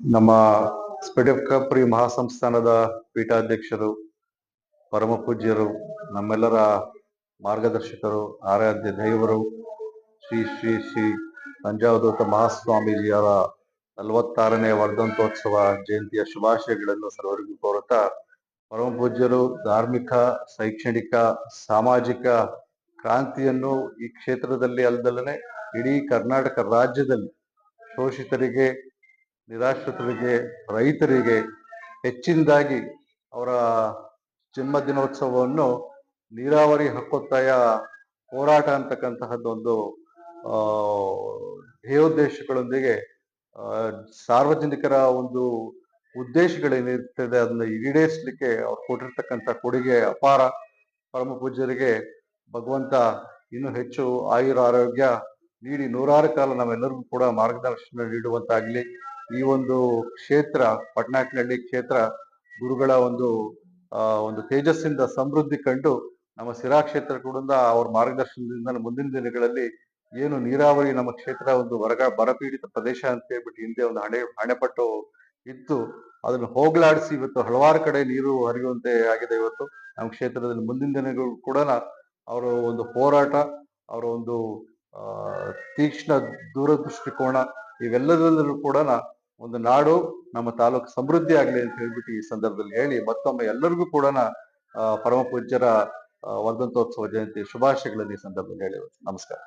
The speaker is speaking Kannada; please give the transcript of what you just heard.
ನಮ್ಮ ಸ್ಪೆಡಕಪ್ರಿ ಮಹಾಸಂಸ್ಥಾನದ ಪೀಠಾಧ್ಯಕ್ಷರು, ಪರಮ ಪೂಜ್ಯರು, ನಮ್ಮೆಲ್ಲರ ಮಾರ್ಗದರ್ಶಕರು, ಆರಾಧ್ಯ ದೈವರು, ಶ್ರೀ ಶ್ರೀ ಶ್ರೀ ತಂಜಾವಧೂತ ಮಹಾಸ್ವಾಮೀಜಿಯವರ ನಲವತ್ತಾರನೇ ವರ್ಧಂತೋತ್ಸವ ಜಯಂತಿಯ ಶುಭಾಶಯಗಳನ್ನು ಸರ್ವರಿಗೂ ಕೋರುತ್ತಾ, ಪರಮ ಪೂಜ್ಯರು ಧಾರ್ಮಿಕ, ಶೈಕ್ಷಣಿಕ, ಸಾಮಾಜಿಕ ಕ್ರಾಂತಿಯನ್ನು ಈ ಕ್ಷೇತ್ರದಲ್ಲಿ ಅಲ್ಲದಲ್ಲೇ ಇಡೀ ಕರ್ನಾಟಕ ರಾಜ್ಯದಲ್ಲಿ ಶೋಷಿತರಿಗೆ ನಿರಾಶ್ರಿತರಿಗೆ, ರೈತರಿಗೆ ಹೆಚ್ಚಿನದಾಗಿ ಅವರ ಜನ್ಮ ದಿನೋತ್ಸವವನ್ನು ನೀರಾವರಿ ಹಕ್ಕೊತ್ತಾಯ ಹೋರಾಟ ಅಂತಕ್ಕಂತಹದ್ದೊಂದು ಧ್ಯೇಯೋದ್ದೇಶಗಳೊಂದಿಗೆ ಸಾರ್ವಜನಿಕರ ಒಂದು ಉದ್ದೇಶಗಳೇನಿರ್ತದೆ ಅದನ್ನ ಈಡೇರಿಸಲಿಕ್ಕೆ ಅವ್ರು ಕೊಟ್ಟಿರ್ತಕ್ಕಂಥ ಕೊಡುಗೆ ಅಪಾರ. ಪರಮ ಪೂಜ್ಯರಿಗೆ ಭಗವಂತ ಇನ್ನೂ ಹೆಚ್ಚು ಆಯುರ ಆರೋಗ್ಯ ನೀಡಿ ನೂರಾರು ಕಾಲ ನಾವೆಲ್ಲರಿಗೂ ಕೂಡ ಮಾರ್ಗದರ್ಶನ ನೀಡುವಂತಾಗ್ಲಿ. ಈ ಒಂದು ಕ್ಷೇತ್ರ ಪಟ್ನಾಕ್ನಹಳ್ಳಿ ಕ್ಷೇತ್ರ, ಗುರುಗಳ ಒಂದು ಒಂದು ತೇಜಸ್ಸಿಂದ ಸಮೃದ್ಧಿ ಕಂಡು ನಮ್ಮ ಸಿರಾ ಕ್ಷೇತ್ರ ಕೂಡ ಅವ್ರ ಮಾರ್ಗದರ್ಶನದಿಂದ ಮುಂದಿನ ದಿನಗಳಲ್ಲಿ ಏನು ನೀರಾವರಿ ನಮ್ಮ ಕ್ಷೇತ್ರ ಒಂದು ಬರಗ ಬರಪೀಡಿತ ಪ್ರದೇಶ ಅಂತ ಹೇಳ್ಬಿಟ್ಟು ಹಿಂದೆ ಒಂದು ಹಣೆ, ಹಣೆಪಟ್ಟು ಇತ್ತು. ಅದನ್ನು ಹೋಗ್ಲಾಡಿಸಿ ಇವತ್ತು ಹಲವಾರು ಕಡೆ ನೀರು ಹರಿಯುವಂತೆ ಆಗಿದೆ ಇವತ್ತು. ನಮ್ಮ ಕ್ಷೇತ್ರದಲ್ಲಿ ಮುಂದಿನ ದಿನಗಳು ಕೂಡ ಅವರ ಒಂದು ಹೋರಾಟ, ಅವರ ಒಂದು ತೀಕ್ಷ್ಣ ದೂರದೃಷ್ಟಿಕೋನ ಇವೆಲ್ಲದರಲ್ಲೂ ಕೂಡ ಒಂದು ನಾಡು ನಮ್ಮ ತಾಲೂಕು ಸಮೃದ್ಧಿ ಆಗಲಿ ಅಂತ ಹೇಳ್ಬಿಟ್ಟು ಈ ಸಂದರ್ಭದಲ್ಲಿ ಹೇಳಿ ಮತ್ತೊಮ್ಮೆ ಎಲ್ಲರಿಗೂ ಕೂಡ ಪರಮ ಪೂಜ್ಯರ ವರ್ಧಂತೋತ್ಸವ ಜಯಂತಿ ಶುಭಾಶಯಗಳನ್ನು ಈ ಸಂದರ್ಭದಲ್ಲಿ ಹೇಳಿ ನಮಸ್ಕಾರ.